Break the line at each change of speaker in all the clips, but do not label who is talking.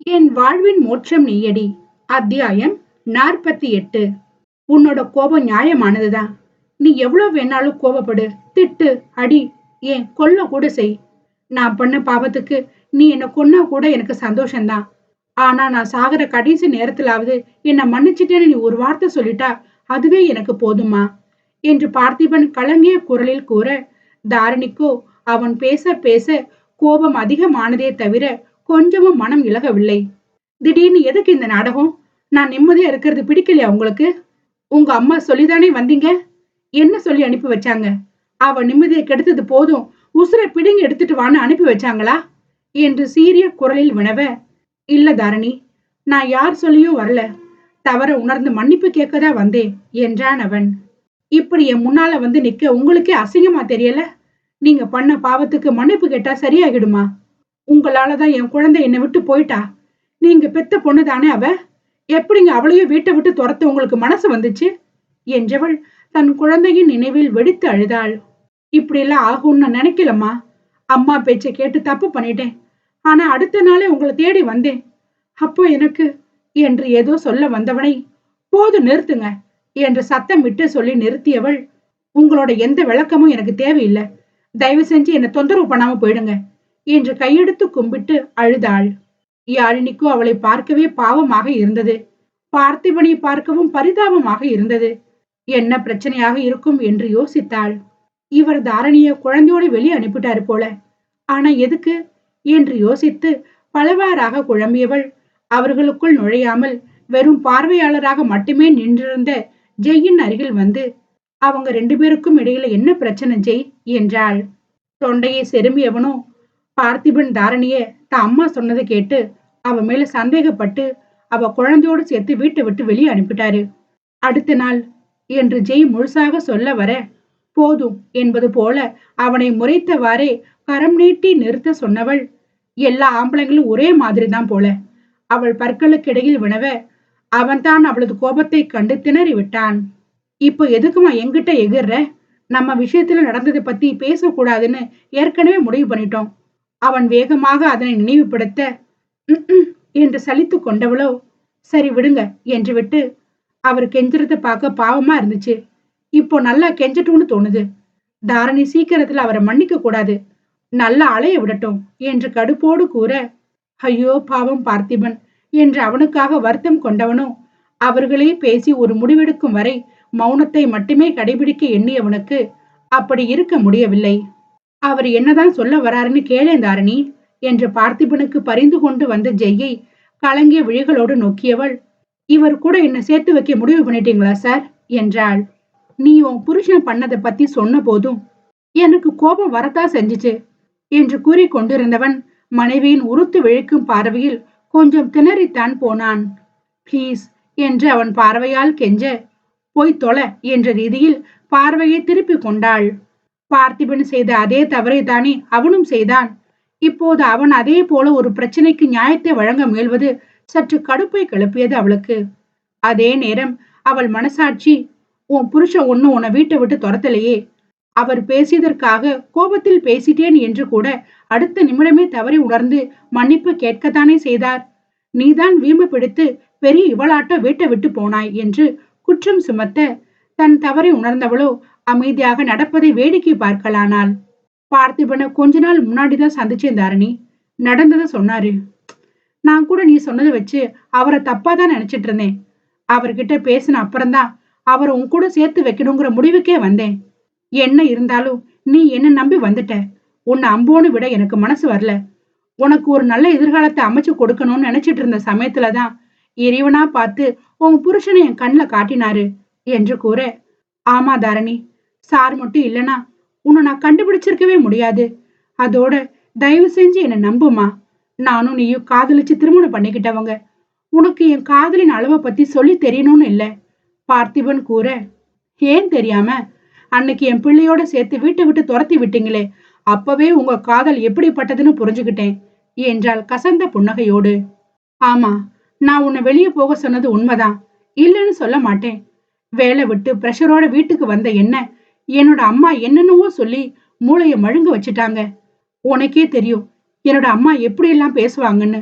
என் வாழ்வின் மோட்சம் நீயடி. அத்தியாயம் நாற்பத்தி எட்டு. உன்னோட கோபம் நியாயமானதுதான் நீ எவ்வளவு வேணாலும் கோபப்படு திட்டு அடி ஏன் கொல்ல கூட செய். நான் பண்ண பாவத்துக்கு நீ என்ன கொன்னா கூட எனக்கு சந்தோஷம்தான் ஆனா நான் சாகிற கடைசி நேரத்திலாவது என்னை மன்னிச்சிட்டேன்னு நீ ஒரு வார்த்தை சொல்லிட்டா அதுவே எனக்கு போதுமா என்று பார்த்திபன் கலங்கிய குரலில் கூற தாரணிக்கோ அவன் பேச பேச கோபம் அதிகமானதே தவிர கொஞ்சமும் மனம் இழகவில்லை திடீர்னு எதுக்கு இந்த நாடகம்? நான் நிம்மதியா இருக்கிறது பிடிக்கலையா உங்களுக்கு? உங்க அம்மா சொல்லிதானே வந்தீங்க? என்ன சொல்லி அனுப்பி வச்சாங்க? அவ நிம்மதியை கெடுத்தது போதும் உசுரை பிடுங்கி எடுத்துட்டு வான்னு அனுப்பி வச்சாங்களா? என்று சீரிய குரலில் வினவ இல்ல தாரணி நான் யார் சொல்லியும் வரல. தவற உணர்ந்து மன்னிப்பு கேட்கதா வந்தேன் என்றான் அவன். இப்படி என் முன்னால வந்து நிக்க உங்களுக்கே அசிங்கமா தெரியல? நீங்க பண்ண பாவத்துக்கு மன்னிப்பு கேட்டா சரியாகிடுமா? உங்களாலதான் என் குழந்தை என்னை விட்டு போயிட்டா? நீங்க பெத்த பொண்ணு தானே அவ? எப்படிங்க அவளையும் வீட்டை விட்டு துரத்த உங்களுக்கு மனசு வந்துச்சு? என்றவள் தன் குழந்தையின் நினைவில் வெடித்து அழுதாள். இப்படியெல்லாம் ஆகும்னு நினைக்கலம்மா. அம்மா பேச்சை கேட்டு தப்பு பண்ணிட்டேன். ஆனா அடுத்த நாளே உங்களை தேடி வந்தேன். அப்போ எனக்கு என்று ஏதோ சொல்ல வந்தவனை போது நிறுத்துங்க என்று சத்தம் விட்டு சொல்லி நிறுத்தியவள் உங்களோட எந்த விளக்கமும் எனக்கு தேவையில்லை. தயவு செஞ்சு என்னை தொந்தரவு பண்ணாம போயிடுங்க. என்று கையெடுத்து கும்பிட்டு அழுதாள். யாழினிக்கோ அவளை பார்க்கவே பாவமாக இருந்தது. பார்த்திபனை பார்க்கவும் பரிதாபமாக இருந்தது. என்ன பிரச்சனையாக இருக்கும் என்று யோசித்தாள். இவர் தாரணிய குழந்தையோட வெளியே அனுப்பிட்டாரு போல. ஆனா எதுக்கு? என்று யோசித்து பலவாறாக குழம்பியவள். அவர்களுக்குள் நுழையாமல் வெறும் பார்வையாளராக மட்டுமே நின்றிருந்த ஜெயின் அருகில் வந்து அவங்க ரெண்டு பேருக்கும் இடையில என்ன பிரச்சனை ஜெய்? என்றாள். தொண்டையை செருமியவனோ பார்த்திபன் தாரணிய தான் அம்மா சொன்னதை கேட்டு அவ மேல சந்தேகப்பட்டு அவ குழந்தையோடு சேர்த்து வீட்டை விட்டு வெளியே அனுப்பிட்டாரு. அடுத்த நாள் என்று ஜெய் முழுசாக சொல்ல வர போதும் என்பது போல அவனை முறைத்தவாறே கரம் நீட்டி நிறுத்த சொன்னவள் எல்லா ஆம்பளைங்களும் ஒரே மாதிரி தான் போல. அவள் பற்களுக்கிடையில் வினவ அவன்தான் அவளது கோபத்தை கண்டு திணறி விட்டான். இப்போ எதுக்குமா எங்கிட்ட எகிர்ற? நம்ம விஷயத்துல நடந்ததை பத்தி பேசக்கூடாதுன்னு ஏற்கனவே முடிவு பண்ணிட்டோம். அவன் வேகமாக அதனை நினைவுபடுத்த என்று சலித்து கொண்டவளோ சரி விடுங்க என்று விட்டு அவர் கெஞ்சுறத பார்க்க பாவமா இருந்துச்சு. இப்போ நல்லா கெஞ்சட்டும்னு தோணுது. தாரணி சீக்கிரத்துல அவரை மன்னிக்க கூடாது. நல்லா அலைய விடட்டும் என்று கடுப்போடு கூற ஐயோ பாவம் பார்த்திபன் என்று அவனுக்காக வருத்தம் கொண்டவனோ அவர்களே பேசி ஒரு முடிவெடுக்கும் வரை மௌனத்தை மட்டுமே கடைபிடிக்க எண்ணியவனுக்கு அப்படி இருக்க முடியவில்லை. அவர் என்னதான் சொல்ல வராருன்னு கேளேன் தாரணி என்று பார்த்திபனுக்கு பரிந்து கொண்டு வந்த ஜெய்யை கலங்கிய விழிகளோடு நோக்கியவள். இவர் கூட என்ன சேர்த்து வைக்க முடிவு பண்ணிட்டீங்களா சார்? என்றாள். நீ உன் புருஷன் பண்ணதை பத்தி சொன்ன போதும் எனக்கு கோபம் வரத்தா செஞ்சுச்சு என்று கூறி கொண்டிருந்தவன் மனைவியின் உறுத்து விழிக்கும் பார்வையில் கொஞ்சம் திணறித்தான் போனான். ப்ளீஸ் என்று அவன் பார்வையால் கெஞ்ச போய் தொலை என்ற ரீதியில் பார்வையை திருப்பிக் கொண்டாள். பார்த்திபன் செய்த அதே தவறை தானே அவனும் செய்தான். இப்போது அவன் அதே போல ஒரு பிரச்சனைக்கு நியாயத்தை வழங்க முயல்வது சற்று கடுப்பை கிளப்பியது அவளுக்கு. அதே நேரம் அவள் மனசாட்சி உன் புருஷன் ஒன்னும் உன்னை வீட்டை விட்டு துரத்தலையே. அவர் பேசியதற்காக கோபத்தில் பேசிட்டேன் என்று கூட அடுத்த நிமிடமே தவறி உணர்ந்து மன்னிப்பு கேட்கத்தானே செய்தார். நீதான் வீம்பு பிடித்து பெரிய இவளாட்ட வீட்டை விட்டு போனாய் என்று குற்றம் சுமத்த தன் தவறை உணர்ந்தவளோ அமைதியாக நடப்பதை வேடிக்கை பார்க்கலானால் பார்த்திபனை கொஞ்ச நாள் முன்னாடிதான் சந்திச்சேன் தாரணி. நடந்ததை சொன்னாரு. நான் கூட நீ சொன்னதை வச்சு அவரை தப்பாதான் நினைச்சிட்டு இருந்தேன். அவர்கிட்ட பேசின அப்புறம்தான் அவரை உன் கூட சேர்த்து வைக்கணுங்கிற முடிவுக்கே வந்தேன். என்ன இருந்தாலும் நீ என்ன நம்பி வந்துட்ட. உன்னை அம்போன்னு விட எனக்கு மனசு வரல. உனக்கு ஒரு நல்ல எதிர்காலத்தை அமைச்சு கொடுக்கணும்னு நினைச்சிட்டு இருந்த சமயத்துலதான் இறைவனா பார்த்து உன் புருஷனை என் கண்ணில் காட்டினாரு என்று கூற ஆமா தாரணி சார் மட்டும் இல்லனா உன்னை நான் கண்டுபிடிச்சிருக்கவே முடியாது. அதோட தயவு செஞ்சு என்னை நம்புமா நானும் நீயும் காதலிச்சு திருமணம் பண்ணிக்கிட்டவங்க. உனக்கு என் காதலின் அளவை பத்தி சொல்லி தெரியணும்னு இல்லை. பார்த்திபன் கூற ஏன் தெரியாம? அன்னைக்கு என் பிள்ளையோட சேர்த்து வீட்டை விட்டு துரத்தி விட்டீங்களே. அப்பவே உங்க காதல் எப்படிப்பட்டதுன்னு புரிஞ்சுக்கிட்டேன் என்றால் கசந்த புன்னகையோடு. ஆமா நான் உன்னை வெளியே போக சொன்னது உண்மைதான். இல்லைன்னு சொல்ல மாட்டேன். வேலை விட்டு பிரஷரோட வீட்டுக்கு வந்த என்ன என்னோட அம்மா என்னென்னவோ சொல்லி மூளைய மழுங்க வச்சுட்டாங்க. உனக்கே தெரியும் என்னோட அம்மா எப்படி எல்லாம் பேசுவாங்கன்னு.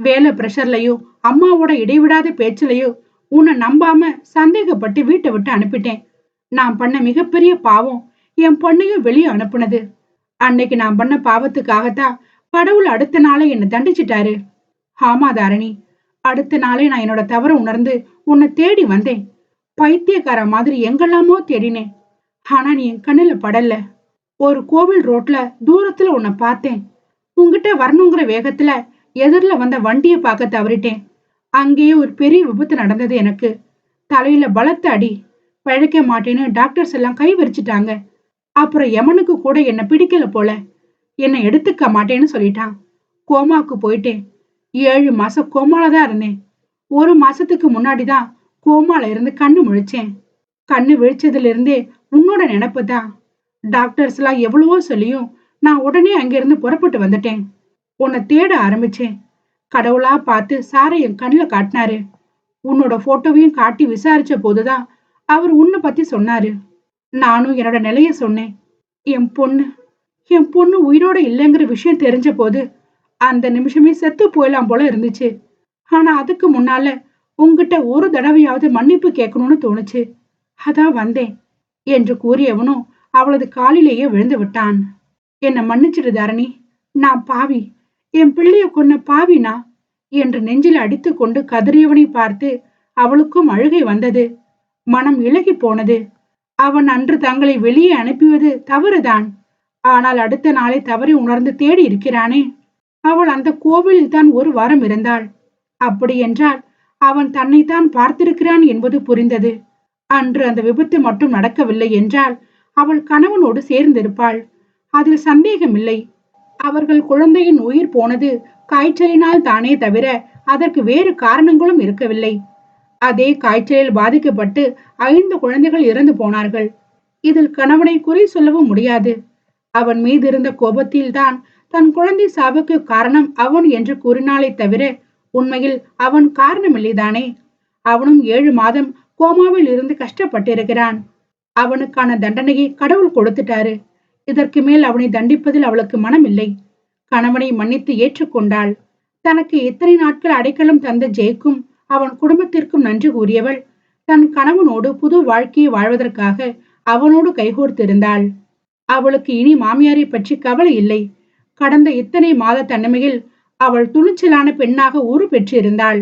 வேலை பிரஷர்லயோ அம்மாவோட இடைவிடாத பேச்சுலயோ உன்னை நம்பாம சந்தேகப்பட்டு வீட்டை விட்டு அனுப்பிட்டேன். நான் பண்ண மிகப்பெரிய பாவம் என் பொண்ணையும் வெளியே அனுப்புனது. அன்னைக்கு நான் பண்ண பாவத்துக்காகத்தான் கடவுள் அடுத்த நாளே என்னை தண்டிச்சிட்டாரு. ஆமா தாரணி. அடுத்த நாளே நான் என்னோட தவற உணர்ந்து உன்னை தேடி வந்தேன். பைத்தியக்கார மாதிரி எங்கெல்லாமோ தேடினேன். ஆனா நீ என் கண்ணுல படல. ஒரு கோவில் ரோட்ல தூரத்துல உன்னை பார்த்தேன். உங்ககிட்ட வரணுங்கிற வேகத்துல எதிரில வந்த வண்டியை பார்க்க தவறிட்டேன். அங்கேயே ஒரு பெரிய விபத்து நடந்தது எனக்கு. தலையில பலத்த அடி. பழைக்க மாட்டேன்னு டாக்டர்ஸ் எல்லாம் கை விரிச்சிட்டாங்க. அப்புறம் யமனுக்கு கூட என்னை பிடிக்கல போல. என்னை எடுத்துக்க மாட்டேன்னு சொல்லிட்டான். கோமாக்கு போயிட்டேன். ஏழு மாசம் கோமால தான் இருந்தேன். ஒரு மாசத்துக்கு முன்னாடி தான் கோமால இருந்து கண்ணு முழிச்சேன். கண்ணு விழிச்சதுல இருந்தே உன்னோட நினப்பு தான் டாக்டர்ஸ்லாம் எவ்வளவோ சொல்லியும் நான் உடனே அங்கிருந்து புறப்பட்டு வந்துட்டேன். உன்னை தேட ஆரம்பிச்சேன். கடவுளா பார்த்து சாரை என் கண்ணில் காட்டினாரு. உன்னோட போட்டோவையும் காட்டி விசாரிச்ச போதுதான் அவர் உன்னை பத்தி சொன்னாரு. நானும் என்னோட நிலைய சொன்னேன். என் பொண்ணு என் பொண்ணு உயிரோட இல்லைங்கிற விஷயம் தெரிஞ்ச போது அந்த நிமிஷமே செத்து போயலாம் போல இருந்துச்சு. ஆனா அதுக்கு முன்னால உங்ககிட்ட ஒரு தடவையாவது மன்னிப்பு கேட்கணும்னு தோணுச்சு. அதான் வந்தேன். என்று கூறியவனும் அவளது காலிலேயே விழுந்து விட்டான் என்னை மன்னிச்சிடு தரணி. நான் பாவி. என் பிள்ளைய கொன்ன பாவினா? என்று நெஞ்சில் அடித்து கொண்டு கதறியவனை பார்த்து அவளுக்கும் அழுகை வந்தது. மனம் இலகி போனது. அவன் அன்று தங்களை வெளியே அனுப்பியது தவறுதான். ஆனால் அடுத்த நாளை தவறி உணர்ந்து தேடி இருக்கிறானே. அவள் அந்த கோவிலில் தான் ஒரு வாரம் இருந்தாள். அப்படி என்றால் அவன் தன்னைத்தான் பார்த்திருக்கிறான் என்பது புரிந்தது. அன்று அந்த விபத்து மட்டும் நடக்கவில்லை என்றால் அவள் கணவனோடு சேர்ந்திருப்பாள். அதில் சந்தேகமில்லை. அவர்கள் குழந்தையின் உயிர் போனது காய்ச்சலினால் தானே தவிர அதற்கு வேறு காரணங்களும் இருக்கவில்லை. அதே காய்ச்சலில் பாதிக்கப்பட்டு ஐந்து குழந்தைகள் இறந்து போனார்கள். இதில் கணவனை குறை சொல்லவும் முடியாது. அவன் மீது இருந்த கோபத்தில்தான் தன் குழந்தை சாவுக்கு காரணம் அவன் என்று கூறினாலே தவிர உண்மையில் அவன் காரணமில்லைதானே. அவனும் ஏழு மாதம் கோமாவில் இருந்து கஷ்டப்பட்டிருக்கிறான். அவனுக்கான தண்டனையை கடவுள் கொடுத்துட்டாரு. இதற்கு மேல் அவனை தண்டிப்பதில் அவளுக்கு மனம் இல்லை கணவனை மன்னித்து ஏற்றுக்கொண்டாள். தனக்கு இத்தனை நாட்கள் அடைக்கலம் தந்த ஜெய்க்கும் அவன் குடும்பத்திற்கும் நன்றி கூறியவள் தன் கணவனோடு புது வாழ்க்கையை வாழ்வதற்காக அவனோடு கைகோர்த்திருந்தாள். அவளுக்கு இனி மாமியாரை பற்றி கவலை இல்லை. கடந்த இத்தனை மாத தன்மையில் அவள் துணிச்சலான பெண்ணாக உரு பெற்றிருந்தாள்.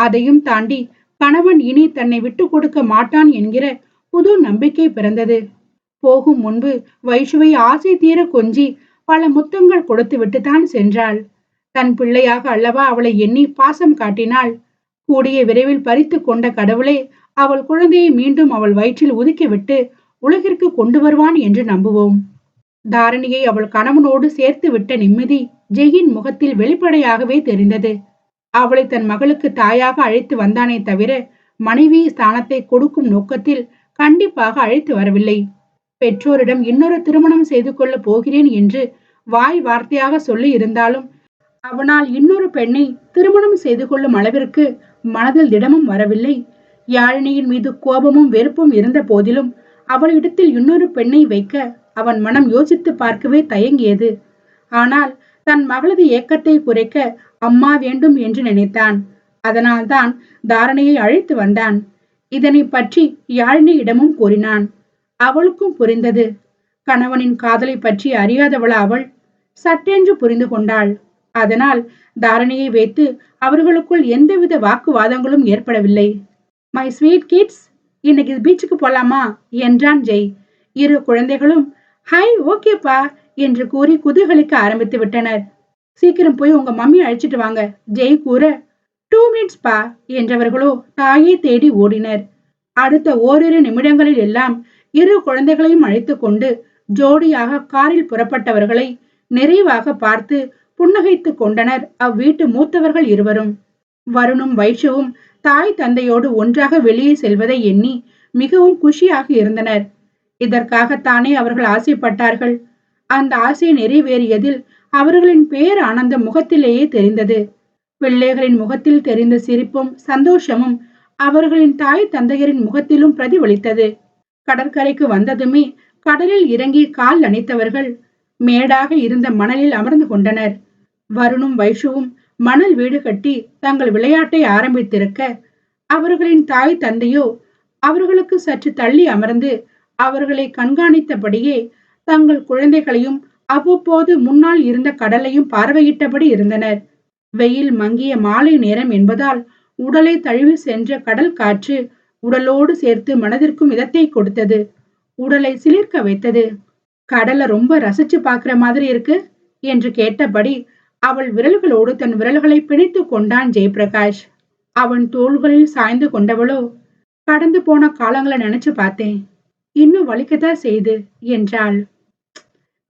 அதையும் தாண்டி கணவன் இனி தன்னை விட்டு கொடுக்க மாட்டான் என்கிற புது நம்பிக்கை பிறந்தது. போகும் முன்பு வைஷுவை ஆசை தீர கொஞ்சி பல முத்தங்கள் கொடுத்து விட்டுத்தான் சென்றாள். தன் பிள்ளையாக அல்லவா அவளை எண்ணி பாசம் காட்டினாள். கூடிய விரைவில் பறித்து கொண்ட கடவுளே அவள் குழந்தையை மீண்டும் அவள் வயிற்றில் ஒதுக்கிவிட்டு உலகிற்கு கொண்டு வருவான் என்று நம்புவோம். தாரணியை அவள் கணவனோடு சேர்த்து விட்ட நிம்மதி ஜெயின் முகத்தில் வெளிப்படையாகவே தெரிந்தது. அவளை தன் மகளுக்கு தாயாக அழைத்து வந்தானே தவிர மனைவி ஸ்தானத்தை கொடுக்கும் நோக்கத்தில் கண்டிப்பாக அழைத்து வரவில்லை. பெற்றோரிடம் இன்னொரு திருமணம் செய்து கொள்ளப் போகிறேன் என்று வாய் வார்த்தையாக சொல்லி இருந்தாலும் அவனால் இன்னொரு பெண்ணை திருமணம் செய்து கொள்ளும் அளவிற்கு மனதில் திடமும் வரவில்லை. யாழினியின் மீது கோபமும் வெறுப்பும் இருந்த போதிலும் அவளிடத்தில் இன்னொரு பெண்ணை வைக்க அவன் மனம் யோசித்து பார்க்கவே தயங்கியது. ஆனால் தன் மகளது ஏக்கத்தை குறைக்க அம்மா வேண்டும் என்று நினைத்தான். அதனால்தான் தாரணையை அழைத்து வந்தான். இதனை பற்றி யாழினியிடமும் கூறினான். அவளுக்கும் புரிந்தது. கணவனின் காதலை பற்றி அறியாதவளா அவள். சட்டென்று புரிந்து கொண்டாள். அதனால் தாரணையை வைத்து அவர்களுக்குள் எந்தவித வாக்குவாதங்களும் ஏற்படவில்லை. மை ஸ்வீட் கிட்ஸ் இன்னைக்கு பீச்சுக்கு போலாமா? என்றான் ஜெய். இரு குழந்தைகளும் ஹாய் ஓகேப்பா என்று கூறி குதூகலிக்க ஆரம்பித்து விட்டனர். சீக்கிரம் போய் உங்க மம்மி அழைச்சிட்டு வாங்க. ஜெய் கூற டூ மினிட்ஸ் பா என்றவர்களோ தாயை தேடி ஓடினர். அடுத்த ஓரிரு நிமிடங்களில் எல்லாம் இரு குழந்தைகளையும் அழைத்து கொண்டு ஜோடியாக காரில் புறப்பட்டவர்களை நிறைவாக பார்த்து புன்னகைத்து கொண்டனர் அவ்வீட்டு மூத்தவர்கள் இருவரும். வருணும் வைஷவும் தாய் தந்தையோடு ஒன்றாக வெளியே செல்வதை எண்ணி மிகவும் குஷியாக இருந்தனர். இதற்காகத்தானே அவர்கள் ஆசைப்பட்டார்கள். அந்த ஆசை நிறைவேறியதில் அவர்களின் பேர் ஆனந்த முகத்திலேயே தெரிந்தது. பிள்ளைகளின் முகத்தில் தெரிந்த சிரிப்பும் சந்தோஷமும் அவர்களின் தாய் தந்தையரின் முகத்திலும் பிரதிபலித்தது. கடற்கரைக்கு வந்ததுமே கடலில் இறங்கி கால் அணைத்தவர்கள் மேடாக இருந்த மணலில் அமர்ந்து கொண்டனர். வருணும் வைஷுவும் மணல் வீடு கட்டி தங்கள் விளையாட்டை ஆரம்பித்திருக்க அவர்களின் தாய் தந்தையோ அவர்களுக்கு சற்று தள்ளி அமர்ந்து அவர்களை கண்காணித்தபடியே தங்கள் குழந்தைகளையும் அவ்வப்போது முன்னால் இருந்த கடலையும் பார்வையிட்டபடி இருந்தனர். வெயில் மங்கிய மாலை நேரம் என்பதால் உடலை தழுவி சென்ற கடல் காற்று உடலோடு சேர்த்து மனதிற்கும் இதத்தை கொடுத்தது. உடலை சிலிர்க்க வைத்தது. கடலை ரொம்ப ரசிச்சு பாக்குற மாதிரி இருக்கு? என்று கேட்டபடி அவள் விரல்களோடு தன் விரல்களை பிணைத்து கொண்டான் ஜெயபிரகாஷ் அவன் தோள்களில் சாய்ந்து கொண்டவளோ கடந்து போன காலங்களை நினைச்சு பார்த்தேன். இன்னும் வலிக்கத்தான் செய்து என்றாள்.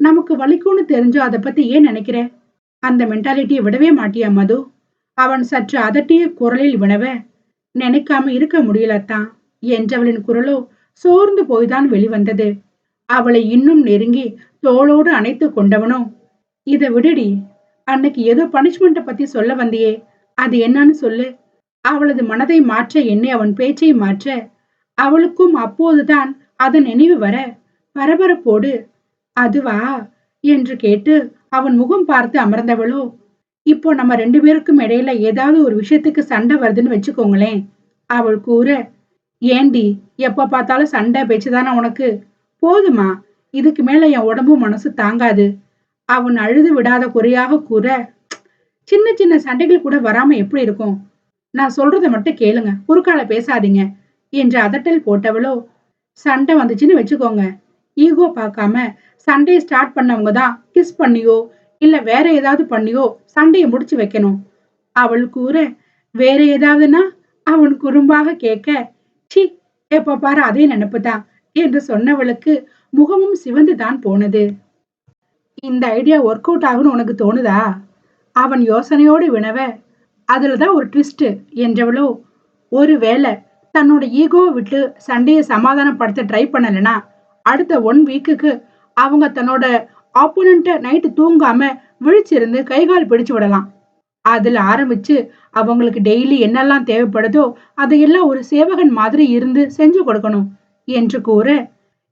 நமக்கு வலிக்கும்னு தெரிஞ்சோ அதை பத்தி ஏன் நினைக்கிற? அந்த மென்டாலிட்டியை விடவே மாட்டியா மது? அவன் சற்று அதட்டிய குரலில் வினவ நினைக்காம இருக்க முடியலத்தான் என்றவளின் குரலோ சோர்ந்து போய்தான் வெளிவந்தது. அவளை இன்னும் நெருங்கி தோளோடு அணைத்து கொண்டவனோ இதை விடுடி அன்னைக்கு ஏதோ பனிஷ்மெண்ட்டை பத்தி சொல்ல வந்தியே அது என்னன்னு சொல்லு. அவளது மனதை மாற்ற என்னை அவன் பேச்சை மாற்ற அவளுக்கும் அப்போதுதான் அதன் நினைவு வர பரபரப்போடு அதுவா? என்று கேட்டு அவன் முகம் பார்த்து அமர்ந்தவளோ இப்போ நம்ம ரெண்டு பேருக்கும் இடையில ஏதாவது ஒரு விஷயத்துக்கு சண்டை வருதுன்னு வச்சுக்கோங்களேன் அவள் கூற ஏண்டி எப்ப பார்த்தாலும் சண்டை பேச்சுதானே உனக்கு? போதுமா இதுக்கு மேல என் உடம்பு மனசு தாங்காது அவன் அழுது விடாத குறையாக கூற சின்ன சின்ன சண்டைகள் கூட வராம எப்படி இருக்கும்? நான் சொல்றதை மட்டும் கேளுங்க குறுக்கால பேசாதீங்க என்று அதட்டல் போட்டவளோ சண்டை வந்துச்சுன்னு வச்சுக்கோங்க ஈகோ பார்க்காம சண்டையை ஸ்டார்ட் பண்ணவங்க தான் கிஸ் பண்ணியோ இல்ல வேற ஏதாவது பண்ணியோ சண்டையை முடிச்சு வைக்கணும். அவள் கூற வேற ஏதாவதுன்னா? அவன் குறும்பாக கேட்க சி எப்ப பாரு அதே நினைப்புதான் என்று சொன்னவளுக்கு முகமும் சிவந்து தான் போனது. இந்த ஐடியா ஒர்க் அவுட் ஆகும்னு உனக்கு தோணுதா? அவன் யோசனையோடு வினவ அதில் தான் ஒரு ட்விஸ்ட்டு என்றவளோ ஒருவேளை தன்னோட ஈகோவை விட்டு சண்டையை சமாதானப்படுத்த ட்ரை பண்ணலனா அடுத்த ஒன் வீக்குக்கு அவங்க தன்னோட ஆப்போனண்ட்டை நைட்டு தூங்காம விழிச்சிருந்து கைகால் பிடிச்சு விடலாம். அதில் ஆரம்பிச்சு அவங்களுக்கு டெய்லி என்னெல்லாம் தேவைப்படுதோ அதையெல்லாம் ஒரு சேவகன் மாதிரி இருந்து செஞ்சு கொடுக்கணும் என்று கூற.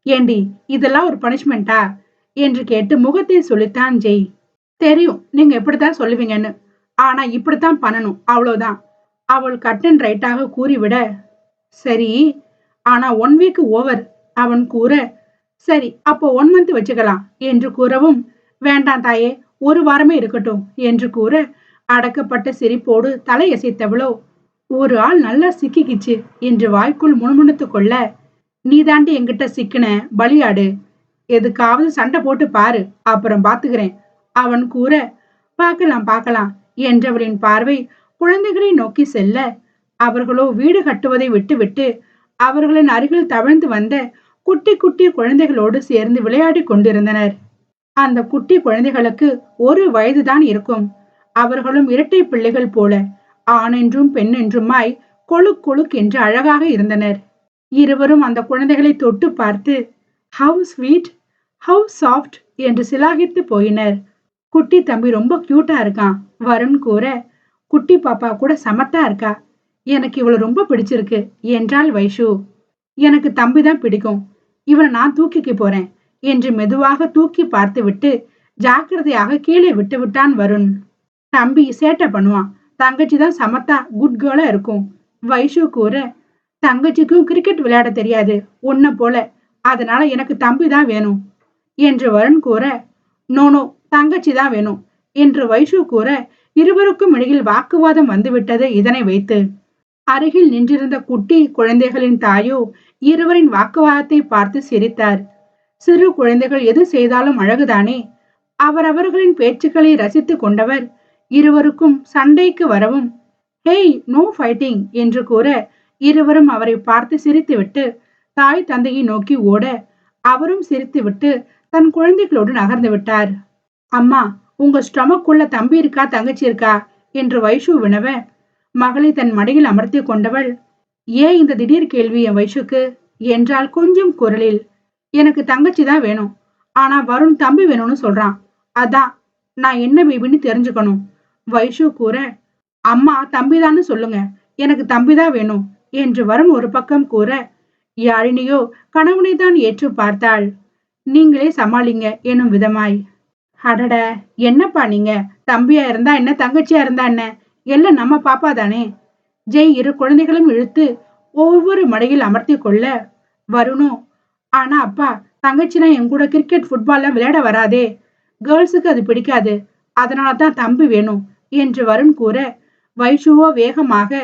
ஏண்டி இதெல்லாம் ஒரு பனிஷ்மெண்ட்டா என்று கேட்டு முகத்தை சொல்லித்தான் ஜெய். தெரியும் நீங்க எப்படித்தான் சொல்லுவீங்கன்னு. ஆனா இப்படித்தான் பண்ணணும் அவ்வளோதான் அவள் கட்டன் ரைட்டாக கூறிவிட சரி ஆனா ஒன் வீக் ஓவர் அவன் கூற சரி அப்போ ஒன் மந்த் வச்சுக்கலாம் என்று கூறவும் வேண்டாம் தாயே ஒரு வாரமே இருக்கட்டும் என்று கூற அடக்கப்பட்ட சிரிப்போடு தலையசைத்தவளோ ஒரு ஆள் நல்லா சிக்கிக்கிச்சு என்று வாய்க்குள் முணுமுணுத்து கொள்ள நீ தாண்டி எங்கிட்ட சிக்கின பலியாடு எதுக்காவது சண்டை போட்டு பாரு அப்புறம் பாத்துக்கிறேன் அவன் கூற பார்க்கலாம் பார்க்கலாம் என்றவரின் பார்வை குழந்தைகளை நோக்கி செல்ல அவர்களோ வீடு கட்டுவதை விட்டுவிட்டு அவர்களின் அருகில் தவழ்ந்து வந்த குட்டி குட்டி குழந்தைகளோடு சேர்ந்து விளையாடி கொண்டிருந்தனர். அந்த குட்டி குழந்தைகளுக்கு ஒரு வயதுதான் இருக்கும். அவர்களும் இரட்டை பிள்ளைகள் போல ஆணென்றும் பெண்ணென்றுமாய் கொழுக் கொழுக் என்று அழகாக இருந்தனர். இருவரும் அந்த குழந்தைகளை தொட்டு பார்த்து ஹவு ஸ்வீட் ஹவு சாஃப்ட் என்று சிலாகித்து போயினர். குட்டி தம்பி ரொம்ப கியூட்டா இருக்கான் வருண் கூற குட்டி பாப்பா கூட சமத்தா இருக்கா? எனக்கு இவளை ரொம்ப பிடிச்சிருக்கு என்றாள் வைஷு. எனக்கு தம்பி தான் பிடிக்கும். இவனை நான் தூக்கிக்க போறேன் என்று மெதுவாக தூக்கி பார்த்துவிட்டு ஜாக்கிரதையாக கீழே விட்டு விட்டான் வருண். தம்பி சேட்டை பண்ணுவான். தங்கச்சி தான் சமத்தா குட் கேர்லா இருக்கும். வைஷு கூற தங்கச்சிக்கும் கிரிக்கெட் விளையாட தெரியாது. உன்ன போல. அதனால எனக்கு தம்பி தான் வேணும். என்று வருண் கூற நோனோ தங்கச்சி தான் வேணும். என்று வைஷு கூற இருவருக்கும் இடையில் வாக்குவாதம் வந்துவிட்டது இதனை வைத்து. அருகில் நின்றிருந்த குட்டி குழந்தைகளின் தாயோ இருவரின் வாக்குவாதத்தை பார்த்து சிரித்தார். சிறு குழந்தைகள் எது செய்தாலும் அழகுதானே? அவரவர்களின் பேச்சுக்களை ரசித்துக் கொண்டவர் இருவருக்கும் சண்டைக்கு வரவும் ஹேய் நோ ஃபைட்டிங் என்று கூற இருவரும் அவரை பார்த்து சிரித்துவிட்டு தாய் தந்தையை நோக்கி ஓட அவரும் சிரித்துவிட்டு தன் குழந்தைகளோடு நகர்ந்து விட்டார். அம்மா உங்க ஸ்டொமக்குள்ள தம்பி இருக்கா தங்கச்சி இருக்கா? என்று வைஷு வினவ மகளை தன் மடியில் அமர்த்தி கொண்டவள் ஏன் இந்த திடீர் கேள்வி என் வைஷுக்கு? என்றால் கொஞ்சம் குரலில். எனக்கு தங்கச்சி தான் வேணும். ஆனா வருண் தம்பி வேணும்னு சொல்றான். அதான் நான் என்ன பேபின்னு தெரிஞ்சுக்கணும். வைஷு கூற அம்மா தம்பிதான்னு சொல்லுங்க. எனக்கு தம்பிதான் வேணும். என்று வருண் ஒரு பக்கம் கூற யாழினியோ கணவனை தான் ஏற்று பார்த்தாள். நீங்களே சமாளிங்க எனும் விதமாய். அடட என்னப்பா நீங்க? தம்பியா இருந்தா என்ன தங்கச்சியா இருந்தா என்ன? எல்லாம் நம்ம பாப்பா தானே? ஜெய் இரு குழந்தைகளும் இழுத்து ஒவ்வொரு மடையில் அமர்த்தி கொள்ள. வருணும் ஆனா அப்பா தங்கச்சினா என் கூட கிரிக்கெட் ஃபுட்பால்லாம் விளையாட வராதே. கேர்ள்ஸுக்கு அது பிடிக்காது. அதனால தான் தம்பி வேணும் என்று வருண் கூற வைஷுவோ வேகமாக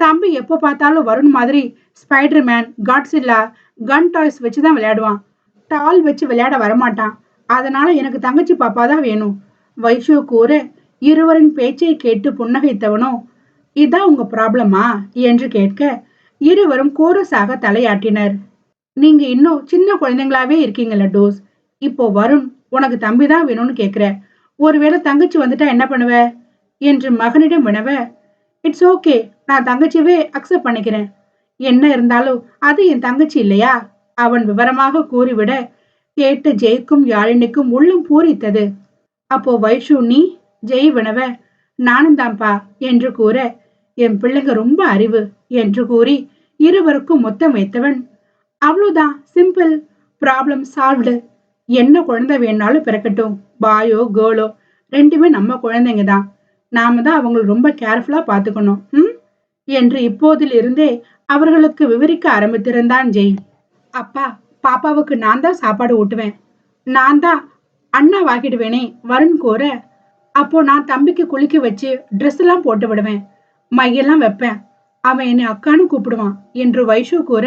தம்பி எப்போ பார்த்தாலும் வருண் மாதிரி ஸ்பைடர்மேன் காட்ஸில்லா கன் டாய்ஸ் வச்சு தான் விளையாடுவான். டால் வச்சு விளையாட வரமாட்டான். அதனால எனக்கு தங்கச்சி பாப்பா தான் வேணும். வைஷு கூற இருவரின் பேச்சை கேட்டு புன்னகைத்தவனோ இதான் உங்க ப்ராப்ளமா? என்று கேட்க இருவரும் கோரஸாக தலையாட்டினர். நீங்க இன்னும் சின்ன குழந்தைங்களாவே இருக்கீங்கல்ல டோஸ். இப்போ வருண் உனக்கு தம்பி தான் வேணும்னு கேட்குற ஒருவேளை தங்கச்சி வந்துட்டா என்ன பண்ணுவ? என்று மகனிடம் வினவ இட்ஸ் ஓகே நான் தங்கச்சியவே அக்செப்ட் பண்ணிக்கிறேன். என்ன இருந்தாலும் அது என் தங்கச்சி இல்லையா? அவன் விவரமாக கூறிவிட கேட்ட ஜெய்க்கும் யாழினிக்கும் உள்ளும் பூரித்தது. அப்போ வைஷு நீ? ஜெய் வினவ நானும் தான்ப்பா என்று கூற என் பிள்ளைங்க ரொம்ப அறிவு என்று கூறி இருவருக்கும் மொத்தம் வைத்தவன். அவ்வளோதான் சிம்பிள் ப்ராப்ளம் சால்வ்டு என்ன குழந்தை வேணாலும் பிறக்கட்டும். பாயோ கேர்ளோ ரெண்டுமே நம்ம குழந்தைங்க தான். நாம தான் அவங்களை ரொம்ப கேர்ஃபுல்லாக பார்த்துக்கணும். ம்? என்று இப்போதிலிருந்தே அவர்களுக்கு விவரிக்க ஆரம்பித்திருந்தான் ஜெய். அப்பா பாப்பாவுக்கு நான் தான் சாப்பாடு ஊட்டுவேன். நான் தான் அண்ணா வாங்கிடுவேனே வருண் கூற அப்போ நான் தம்பிக்கு குளிக்க வச்சு ட்ரெஸ் எல்லாம் போட்டு விடுவேன். மையெல்லாம் வைப்பேன். அவன் என்னை அக்கான்னு கூப்பிடுவான் என்று வைஷு கூற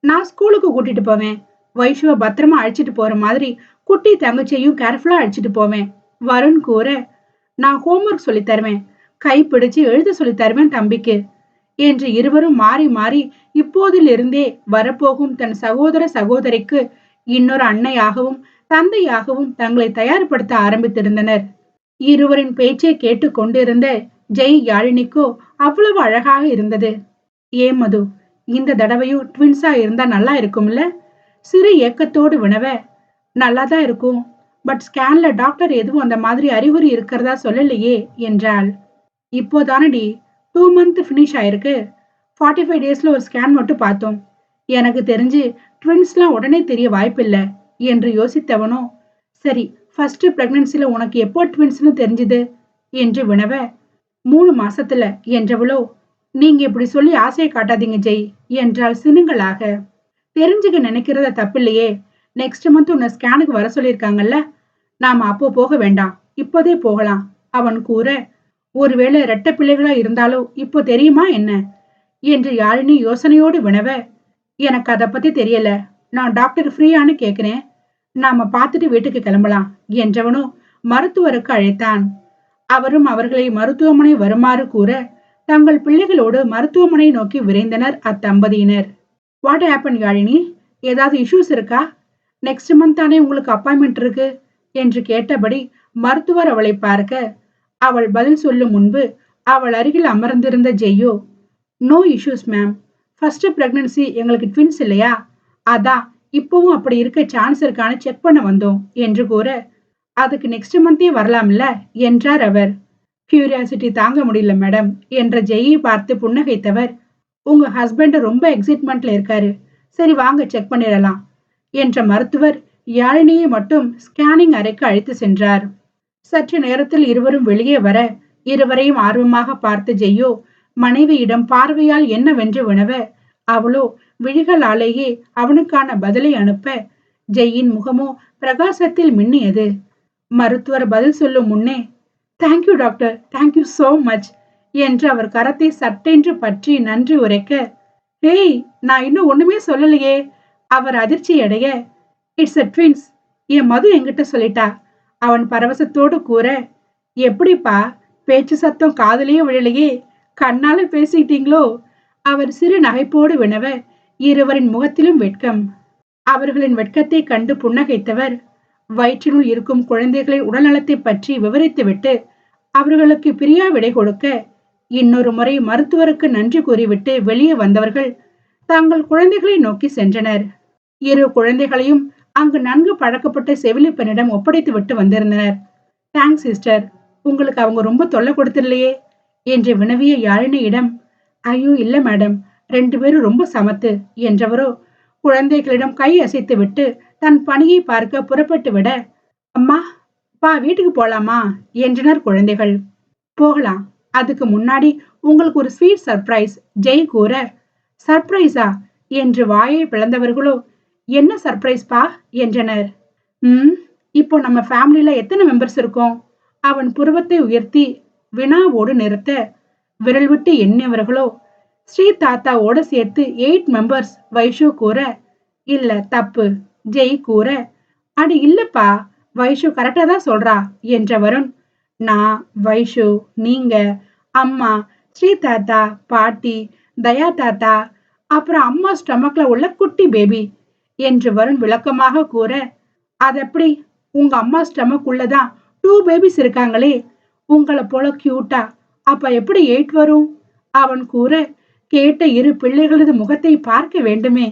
நான் ஸ்கூலுக்கு கூட்டிட்டு போவேன். வைஷுவை பத்திரமா அழைச்சிட்டு போற மாதிரி குட்டி தங்கச்சியையும் கேர்ஃபுல்லா அழைச்சிட்டு போவேன். வருண் கூற நான் ஹோம்ஒர்க் சொல்லி தருவேன். கை பிடிச்சு எழுத சொல்லி தருவேன் தம்பிக்கு. என்று இருவரும் மாறி மாறி இப்போதிலிருந்தே வரப்போகும் தன் சகோதர சகோதரிக்கு இன்னொரு அன்னையாகவும் தந்தையாகவும் தங்களை தயார்படுத்த ஆரம்பித்திருந்தனர். இருவரின் பேச்சை கேட்டு கொண்டிருந்த ஜெய் யாழினிக்கோ அவ்வளவு அழகாக இருந்தது. ஏ மது இந்த தடவையும் ட்வின்ஸா இருந்தா நல்லா இருக்கும்ல? சிறு ஏக்கத்தோடு வினவ. நல்லாதான் இருக்கும். பட் ஸ்கேன்ல டாக்டர் எதுவும் அந்த மாதிரி அறிகுறி இருக்கிறதா சொல்லலையே என்றாள். இப்போதானடி டூ மந்த் ஃபினிஷ் ஆயிருக்கு. ஃபார்ட்டி ஃபைவ் டேஸ்ல ஒரு ஸ்கேன் மட்டும் பார்த்தோம். எனக்கு தெரிஞ்சு ட்வின்ஸ்லாம் உடனே தெரிய வாய்ப்பில்லை என்று யோசித்தவனோ சரி ஃபர்ஸ்ட் பிரெக்னன்சில உனக்கு எப்போ ட்வின்ஸ்னு தெரிஞ்சுது? என்று வினவ மூணு மாசத்துல என்றவளோ நீங்க இப்படி சொல்லி ஆசையை காட்டாதீங்க ஜெய் என்றால் சினுங்களாக. தெரிஞ்சுக்க நினைக்கிறத தப்பில்லையே. நெக்ஸ்ட் மந்த் உன்னை ஸ்கேனுக்கு வர சொல்லியிருக்காங்கல்ல? நாம அப்போ போக வேண்டாம். இப்போதே போகலாம். அவன் கூற ஒருவேளை ரெட்ட பிள்ளைகளா இருந்தாலும் இப்போ தெரியுமா என்ன? என்று யாழினி யோசனையோடு வினவ எனக்கு அதை பத்தி தெரியல. நான் டாக்டர் ஃப்ரீயான்னு கேட்குறேன் நாம பார்த்துட்டு வீட்டுக்கு கிளம்பலாம் என்றவனோ மருத்துவருக்கு அழைத்தான். அவரும் அவர்களை மருத்துவமனை வருமாறு கூற தங்கள் பிள்ளைகளோடு மருத்துவமனை நோக்கி விரைந்தனர் அத்தம்பதியினர். What happen Yazhini? ஏதாவது இஷ்யூஸ் இருக்கா? நெக்ஸ்ட் மந்த் தானே உங்களுக்கு அப்பாயின்மெண்ட் இருக்கு? என்று கேட்டபடி மருத்துவர் அவளை பார்க்க அவள் பதில் சொல்லும் முன்பு அவள் அருகில் அமர்ந்திருந்த ஜெய்யோ no issues ma'am first pregnancy எங்களுக்கு ட்வின்ஸ் இல்லையா? அதான் இப்பவும் அப்படி இருக்க சான்ஸ் இருக்கான்னு செக் பண்ண வந்தோம் என்று கூற அதுக்கு நெக்ஸ்ட் மந்தே வரலாம்ல? என்றார் அவர். கியூரியாசிட்டி தாங்க முடியல மேடம் என்ற ஜெயை பார்த்து புன்னகைத்தவர் உங்க ஹஸ்பண்ட் ரொம்ப எக்ஸைட்மெண்ட்ல இருக்காரு. சரி வாங்க செக் பண்ணிடலாம் என்ற மருத்துவர் யாழினியை மட்டும் ஸ்கேனிங் அறைக்கு அழைத்து சென்றார். சற்று நேரத்தில் இருவரும் வெளியே வர இருவரையும் ஆர்வமாக பார்த்து ஜெய்யோ மனைவியிடம் பார்வையால் என்னவென்று வினவ அவளோ விழிகளாலேயே அவனுக்கான பதிலை அனுப்ப ஜெய்யின் முகமோ பிரகாசத்தில் மின்னியது. மருத்துவர் பதில் சொல்லும் முன்னே thank you doctor thank you so much என்று அவர் கரத்தை சட்டென்று பற்றி நன்றி உரைக்க ஹேய் நான் இன்னும் ஒண்ணுமே சொல்லலையே. அவர் அதிர்ச்சி அடைய இட்ஸ் அ ட்வின்ஸ் என் மது என்கிட்ட சொல்லிட்டா. அவன் பரவசத்தோடு கூற எப்படிப்பா? பேச்சு சத்தம் காதலையே விழலையே. கண்ணால பேசிட்டீங்களோ அவர் சிறு நகைப்போடு வினவ இருவரின் முகத்திலும் வெட்கம். அவர்களின் வெட்கத்தை கண்டு புன்னகைத்தவர். வயிற்றினுள் இருக்கும் குழந்தைகளின் உடல்நலத்தை பற்றி விவரித்துவிட்டு அவர்களுக்கு பிரியா விடை கொடுக்க இன்னொரு முறை மருத்துவருக்கு நன்றி கூறிவிட்டு வெளியே வந்தவர்கள் தாங்கள் குழந்தைகளை நோக்கி சென்றனர். இரு குழந்தைகளையும் அங்கு நன்கு பழக்கப்பட்ட செவிலி பெண்ணிடம் ஒப்படைத்து விட்டு வந்திருந்தனர். தேங்க்ஸ் சிஸ்டர் உங்களுக்கு அவங்க ரொம்ப தொல்லை கொடுத்தில்லையே என்று வினவிய யாழினியிடம் ஐயோ இல்ல மேடம் ரெண்டு பேரும் ரொம்ப சமத்து என்றவரோ குழந்தைகளிடம் கை அசைத்து விட்டு தன் பணியை பார்க்க புறப்பட்டு விட அம்மா பா வீட்டுக்கு போலாமா? என்றனர் குழந்தைகள். போகலாம். அதுக்கு முன்னாடி உங்களுக்கு ஒரு ஸ்வீட் சர்ப்ரைஸ் ஜெய் கூற. சர்ப்ரைஸா? என்று வாயை பிளந்தவர்களோ என்ன சர்ப்ரைஸ் பா? என்றனர். ம் இப்போ நம்ம ஃபேமிலியில எத்தனை மெம்பர்ஸ் இருக்கோம்? அவன் புருவத்தை உயர்த்தி வினாவோடு நிறுத்த விரல் விட்டு எண்ணியவர்களோ ஸ்ரீ தாத்தாவோட சேர்த்து எயிட் மெம்பர்ஸ் வைஷு கூற இல்ல தப்பு ஜெய் கூற அடி இல்லப்பா வைஷு கரெக்டா தான் சொல்றா என்ற வருண் நான் வைஷு நீங்க அம்மா ஸ்ரீ தாத்தா பாட்டி தயா தாத்தா அப்புறம் அம்மா ஸ்டமக்ல உள்ள குட்டி பேபி என்று வருண் விளக்கமாக கூற அதெப்படி உங்க அம்மா ஸ்டமக் உள்ளதான் டூ பேபிஸ் இருக்காங்களே உங்களை போல கியூட்டா அப்ப எப்படி எயிட் வரும்? அவன் கூற கேட்ட இரு பிள்ளைகளது முகத்தை பார்க்க வேண்டுமே.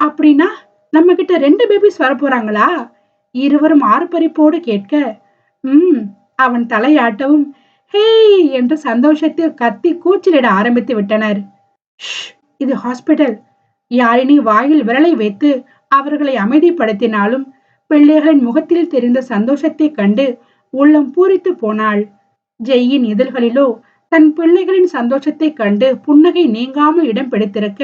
அப்படின்னா நம்ம கிட்ட ரெண்டு பேபிஸ் வரப்போறாங்களா? இருவரும் ஆர்ப்பரிப்போடு கேட்க ம் அவன் தலையாட்டவும் ஹேய் என்று சந்தோஷத்தில் கத்தி கூச்சலிட ஆரம்பித்து விட்டனர். "ஷ், இது ஹாஸ்பிடல் யாழினி வாயில் விரலை வைத்து அவர்களை அமைதிப்படுத்தினாலும் பிள்ளைகளின் முகத்தில் தெரிந்த சந்தோஷத்தைக் கண்டு உள்ளம் பூரித்து போனாள். ஜெய்யின் இதழ்களிலோ தன் பிள்ளைகளின் சந்தோஷத்தைக் கண்டு புன்னகை நீங்காமல் இடம் பிடித்திருக்க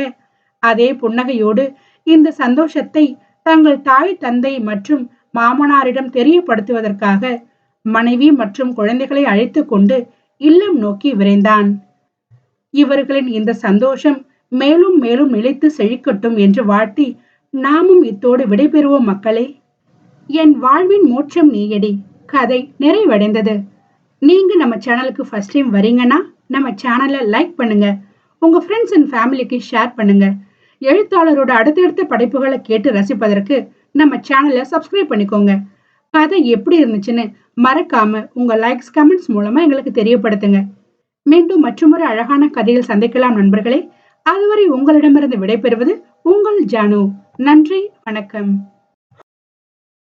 அதே புன்னகையோடு இந்த சந்தோஷத்தை தங்கள் தாய் தந்தை மற்றும் மாமனாரிடம் தெரியப்படுத்துவதற்காக மனைவி மற்றும் குழந்தைகளை அழைத்துக் கொண்டு இல்லம் நோக்கி விரைந்தான். இவர்களின் இந்த சந்தோஷம் மேலும் மேலும் நிலைத்து செழிக்கட்டும் என்று வாழ்த்தி நாமும் இத்தோடு விடைபெறுவோம் மக்களே. என் வாழ்வின் மோட்சம் நீயடி. கதை நிறைவடைந்தது. நீங்க நம்ம சேனலுக்கு ஃபர்ஸ்ட் டைம் வரீங்கன்னா நம்ம சேனலை லைக் பண்ணுங்க. உங்க ஃப்ரெண்ட்ஸ் அண்ட் ஃபேமிலிக்கு ஷேர் பண்ணுங்க. எழுத்தாளரோட அடுத்தடுத்த படைப்புகளை கேட்டு ரசிப்பதற்கு நம்ம சேனலை சப்ஸ்கிரைப் பண்ணிக்கோங்க. கதை எப்படி இருந்துச்சுன்னு மறக்காம உங்க லைக்ஸ் கமெண்ட்ஸ் மூலமா எங்களுக்கு தெரியப்படுத்துங்க. மீண்டும் மற்றொரு அழகான கதையில் சந்திக்கலாம் நண்பர்களே. அதுவரை உங்களிடமிருந்து விடைபெறுவது உங்கள் ஜானு. நன்றி வணக்கம்.